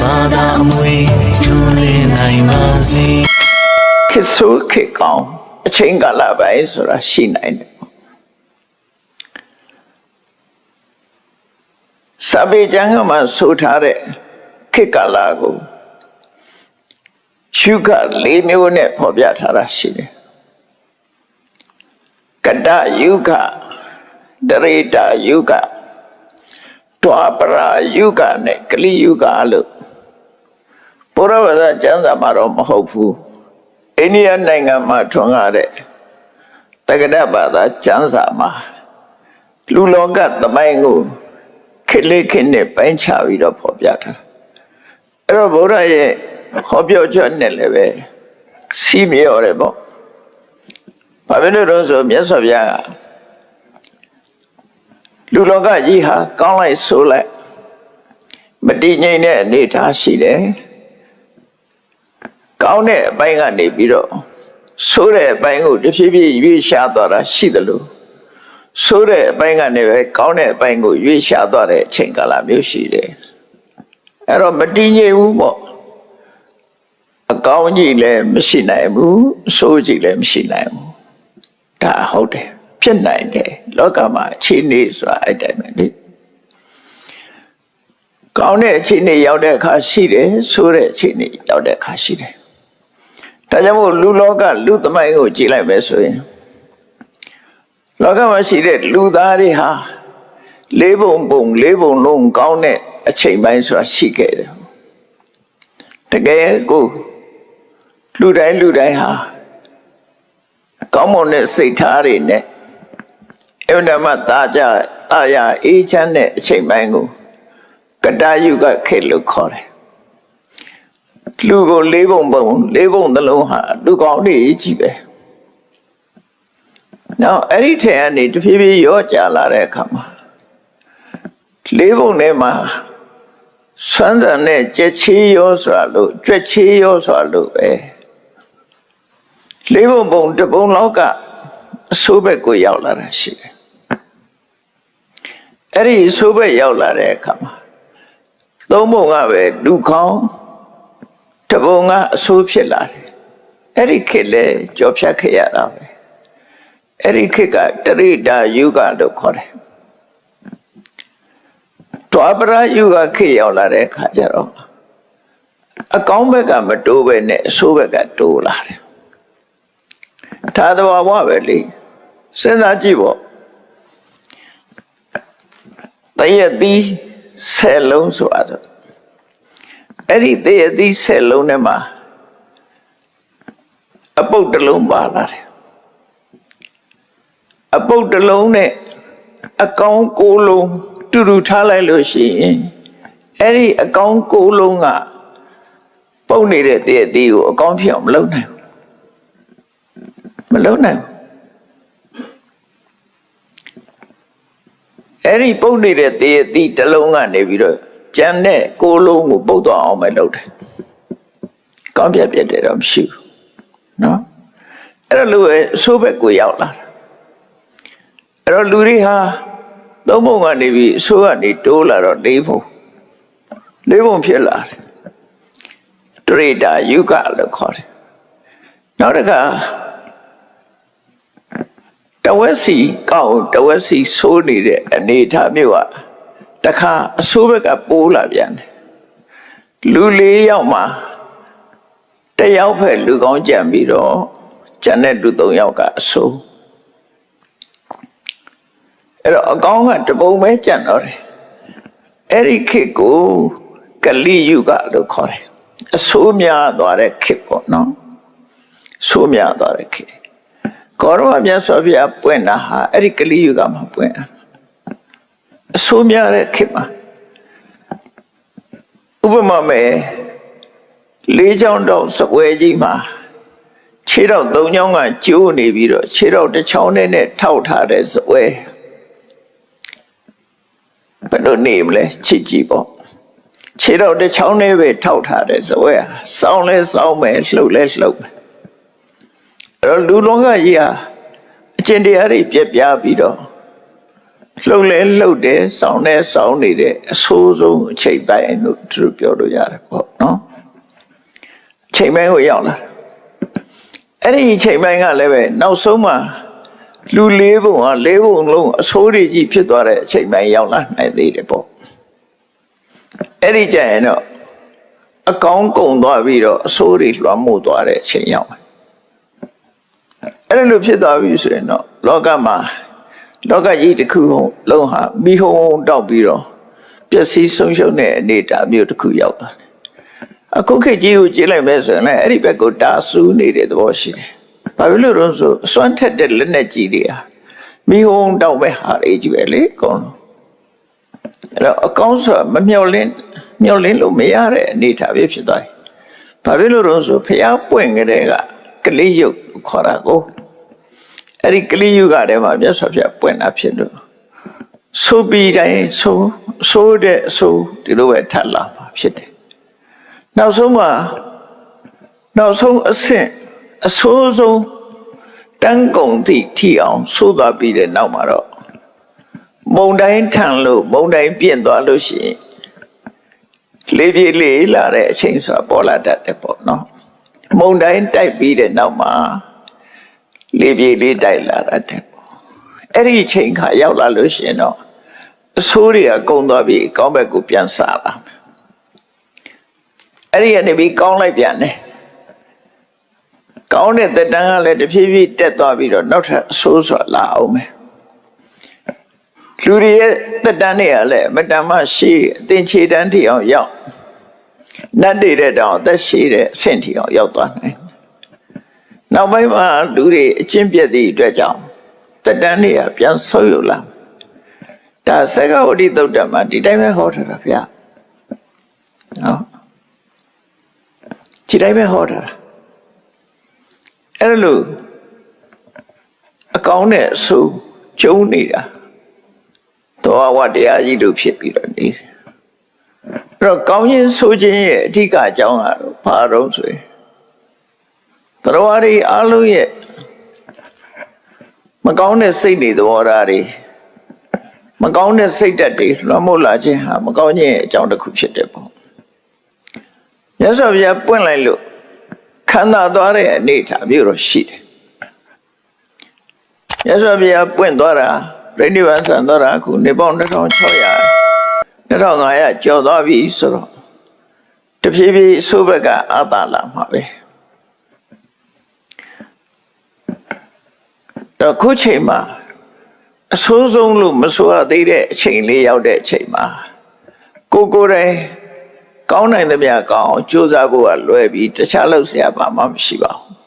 ဘာသာအမွေကျွလင်းနိုင်ပါစေခေတ်ဆိုးခေတ်ကောင်းအချိန်ကာလပိုင်းဆိုတာရှိနိုင်တယ်ပေါ့စာပေကျမ်းကမှဆိုထားတဲ့ခေတ်ကာလကိုရှုခလေးမျိုးနဲ့ဖော်ပြထားတာရှိတယ်ကတ္တယုခဒရေတာယုခတွာပရာယုခနဲ့ကလိယုခလို့ ဘုရားဗဒကျမ်းစာမှာတော့မဟုတ်ဘူးအိန္ဒိယနိုင်ငံမှာထွန်းကားတဲ့တက္ကဒဘာသာကျမ်းစာမှာလူလောကသမိုင်းကိုခေတ်လေးခေတ်နဲ့ပိုင်းခြားပြီးတော့ဖော်ပြထားတာအဲ့တော့ဘုရားရဲ့ဟောပြောချက်နဲ့လည်းပဲစီးမြော်တယ်ပေါ့ဘာဖြစ်လို့လဲဆိုမြတ်စွာဘုရားကလူလောကကြီးဟာကောင်းလိုက်ဆိုလိုက်မတည်ငြိမ်တဲ့အနေအထားရှိတယ် ကောင်းတဲ့အပိုင်းကနေပြီးတော့ဆိုးတဲ့အပိုင်းကိုတဖြည်းဖြည်းရွေးရှားသွားတာရှိသလိုဆိုးတဲ့အပိုင်းကနေပဲကောင်းတဲ့အပိုင်းကိုရွေးရှားသွားတဲ့အချိန်ကာလမျိုးရှိတယ်အဲ့တော့မတည်ငြိမ်ဘူးပေါ့အကောင်းကြီးလည်းမရှိနိုင်ဘူးအဆိုးကြီးလည်းမရှိနိုင်ဘူးဒါဟုတ်တယ်ဖြစ်နိုင်တယ်လောကမှာအခြေအနေဆိုတာအဲ့တိုင်းပဲလေကောင်းတဲ့အခြေအနေရောက်တဲ့အခါရှိတယ်ဆိုးတဲ့အခြေအနေရောက်တဲ့အခါရှိတယ် ဒါကြောင့်မို့လူလောကလူသမိုင်းကိုကြည့်လိုက်မယ်ဆိုရင်လောကမှာရှိတဲ့လူသားတွေဟာလေးပုံပုံလေးပုံလုံးကောင်းတဲ့အချိန်ပိုင်းဆိုတာရှိခဲ့တယ်တကယ်ကိုလူတိုင်းလူတိုင်းဟာကောင်းမွန်တဲ့စိတ်ထားတွေနဲ့အဝိဓမ္မတာကြတာယာအေးချမ်းတဲ့အချိန်ပိုင်းကိုကတ္တယုကခေတ်လို့ခေါ်တယ် လူကိုလေးပုံပုံလေးပုံသလုံးဟာလူကောင်းနေကြီးပဲ။နောက်အဲ့ဒီထဲကနေတဖြည်းဖြည်းရောကြလာတဲ့အခါမှာလေးပုံထဲမှာဆွမ်းဆန်တဲ့ကြက်ချေးရောဆိုတာလို့ကြွက်ချေးရောဆိုတာလို့ပဲလေးပုံပုံတစ်ပုံလောက်ကအဆိုးဘက်ကိုရောက်လာတာရှိတယ်။အဲ့ဒီအဆိုးဘက်ရောက်လာတဲ့အခါမှာသုံးပုံကပဲလူကောင်း တပုံကအဆိုးဖြစ်လာတယ်အဲ့ဒီခေတ်လဲကြော်ဖြတ်ခဲ့ရတာပဲအဲ့ဒီခေတ်ကတရိတာယုဂလို့ခေါ်တယ်တွာပရယုဂခေတ်ရောက်လာတဲ့အခါကျတော့အကောင်းဘက်ကမတိုးပဲနဲ့အဆိုးဘက်ကတိုးလာတယ်ဒါသဘာဝပဲလေစဉ်းစားကြည့်ပေါ့တရက်သီးဆယ်လုံးဆိုအပ် အဲ့ဒီသေအသီးဆက်လုံးထဲမှာအပုတ်တစ်လုံးပါလာတယ်အပုတ်တစ်လုံးနဲ့အကောင်ကိုးလုံးတူတူထားလိုက်လို့ရှိရင်အဲ့ဒီအကောင်ကိုးလုံးကပုတ်နေတဲ့သေအသီးကိုအကောင်ဖြစ်အောင်မလုပ်နိုင်ဘူးမလုပ်နိုင်ဘူးအဲ့ဒီပုတ်နေတဲ့သေအသီးတစ်လုံးကနေပြီးတော့ ကြံတဲ့ကိုယ်လုံးကိုပုတ်သွားအောင်ပဲလုပ်တယ်။ကောင်းပြတ်ပြတ်တယ်တော့မရှိဘူး။နော်။အဲ့တော့လူရဲ့အဆိုးဘက်ကိုရောက်လာတာ။အဲ့တော့လူတွေဟာသုံးပုံကနေပြီးအဆိုးကနေတိုးလာတော့လေးပုံလေးပုံဖြစ်လာတယ်။ဒရိတာယုကလို့ခေါ်တယ်။နောက်တစ်ခါတဝက်စီကောက်တဝက်စီဆိုးနေတဲ့အနေအထားမျိုးက တခါအဆိုးဘက်ကပိုးလာပြန်တယ်လူလေးယောက်မှာတစ်ယောက်ဖက်လူကောင်းကြံပြီးတော့ကျန်တဲ့လူသုံးယောက်ကအဆိုးအဲ့တော့အကောင်းကတပုံပဲကြံတော့တယ်အဲ့ဒီခေတ်ကိုကလိယုကလို့ခေါ်တယ်အဆိုးများသွားတဲ့ခေတ်ပေါ့နော်ဆိုးများသွားတဲ့ခေတ်ကောရမမြတ်စွာဘုရားပွင့်တာဟာအဲ့ဒီကလိယုကမှာပွင့်တာ အဆိုးများတဲ့ခေတ်မှာဥပမာမဲ့လေးချောင်းတော့စပွဲကြီးမှာခြေတော့သုံးချောင်းကကျိုးနေပြီးတော့ခြေတော့တစ်ချောင်းနဲ့နဲ့ထောက်ထားတဲ့စပွဲဘယ်လိုနေမလဲချစ်ကြည့်ပေါ့ခြေတော့တစ်ချောင်းနဲ့ပဲထောက်ထားတဲ့စပွဲဟာစောင်းလဲစောင်းမယ်လှုပ်လဲလှုပ်မယ်အဲ့တော့လူလုံးကကြီးဟာအကျင့်တရားတွေပြက်ပြားပြီးတော့ လှုပ်လဲလှုပ်တယ်စောင်းလဲစောင်းနေတယ်အဆိုးဆုံးအချိန်ပိုင်းလို့သူတို့ပြောလို့ရတယ်ပေါ့နော်အချိန်ပိုင်းကိုရောက်လာတယ်အဲ့ဒီအချိန်ပိုင်းကလည်းပဲနောက်ဆုံးမှာလူလေးပုံဟာလေးပုံလုံးအဆိုးတွေကြီးဖြစ်သွားတဲ့အချိန်ပိုင်းရောက်လာနိုင်သေးတယ်ပေါ့အဲ့ဒီကျရင်တော့အကောင်းကုန်သွားပြီးတော့အဆိုးတွေလွှမ်းမိုးသွားတဲ့အချိန်ရောက်တယ်အဲ့လိုဖြစ်သွားပြီဆိုရင်တော့လောကမှာ လောကကြီးတစ်ခုလုံးဟာမိဟုံးတောက်ပြီးတော့ပျက်စီးဆုံးရှုံးတဲ့အနေအထားမျိုးတစ်ခုရောက်သွားတယ်အခုခေတ်ကြီးကိုကြည့်လိုက်မယ်ဆိုရင်လည်းအဲ့ဒီဘက်ကိုတာဆူနေတဲ့သဘောရှိတယ်။ဘာဖြစ်လို့လဲဆိုအစွမ်းထက်တဲ့လက်နဲ့ကြီးတွေဟာမိဟုံးတောက်မဲ့ဟာတွေကြီးပဲလေအကုန်လုံးအဲ့တော့အကောင်းဆိုတာမမျော်လင့်မျော်လင့်လို့မရတဲ့အနေအထားပဲဖြစ်သွားတယ်။ဘာဖြစ်လို့လဲဆိုဖျားပွင့်ကြတဲ့ကကလေးရုပ်ခေါ်တာကို အဲ့ဒီကလေးယုကထဲမှာမြတ်စွာဘုရားပွင့်တာဖြစ်လို့ဆိုပြီးတိုင်းဆိုဆိုတဲ့ဆိုဒီလိုပဲထပ်လာမှာဖြစ်တယ်နောက်ဆုံးမှာနောက်ဆုံးအဆင့်အဆိုးဆုံးတန်းကုန်သည့်ထီအောင်ဆိုးသွားပြီးတဲ့နောက်မှာတော့မုံတိုင်းထန်လို့မုံတိုင်းပြင့်သွားလို့ရှိရင်လေးပြေးလေးလာတဲ့အချိန်ဆိုတာပေါ်လာတတ်တယ်ပေါ့နော်မုံတိုင်းတိုက်ပြီးတဲ့နောက်မှာ လေးပြေးလေးတိုက်လာတတ်တယ်ပေါ့အဲ့ဒီအချိန်ခါရောက်လာလို့ရှိရင်တော့အဆိုးတွေကကုံသွားပြီးအကောင်းဘက်ကိုပြန်စားလာမယ်အဲ့ဒီကနေပြီးကောင်းလိုက်ပြန်တယ်ကောင်းတဲ့တက်တန်းကလည်းတဖြည်းဖြည်းတက်သွားပြီးတော့နောက်ထပ်အဆိုးဆိုလာအောင်မယ်လူတွေရဲ့တက်တန်းတွေကလည်းအမတန်မှရှိအသင်ခြေတန်းထီအောင်ရောက်နတ်တွေတဲ့တောင်အသက်ရှိတဲ့အဆင့်ထီအောင်ရောက်သွားနိုင်တယ် နောက်ပိုင်းမှာလူတွေအချင်းပြည့်သည့်အတွက်ကြောင့်တက်တန်းတွေကပြန်ဆုပ်ယူလာဒါစက္ကဝတိသုတ်တမှာဒီတိုင်းပဲဟောထားတာဗျာနော်ဒီတိုင်းပဲဟောထားတာအဲ့လိုအကောင်းနဲ့အဆိုးကျုံနေတာသောဝတရားကြီးတို့ဖြစ်ပြီးတော့နေတယ်အဲ့တော့ကောင်းခြင်းဆိုခြင်းရဲ့အဓိကအကြောင်းကတော့ဘာတော့ဆိုရင် တရားတွေအလုံးရဲ့မကောင်းတဲ့စိတ်တွေသဘောထားတွေမကောင်းတဲ့စိတ်ဓာတ်တွေလွှမ်းမိုးလာခြင်းဟာမကောင်းခြင်းရဲ့အကြောင်းတစ်ခုဖြစ်တယ်ပေါ့မြတ်စွာဘုရားပွင့်လိုက်လို့ခံသာသွားတဲ့အနေအထားမျိုးတော့ရှိတယ်မြတ်စွာဘုရားပွင့်သွားတာပြိဋိဘံဆန်သွားတာအခုနေပေါင်း2600 2500ကျော်သွားပြီဆိုတော့တဖြည်းဖြည်းဆိုးဘက်ကအာသာလာမှာပဲ တော့ခုချိန်မှာအဆိုးဆုံးလို့မဆိုရသေးတဲ့အချိန်လေးရောက်တဲ့အချိန်မှာကိုကိုယ်တိုင်ကောင်းနိုင်သမျှကောင်းအောင်ကြိုးစားဖို့ကလွယ်ပြီးတခြားလုပ်စရာဘာမှမရှိပါဘူး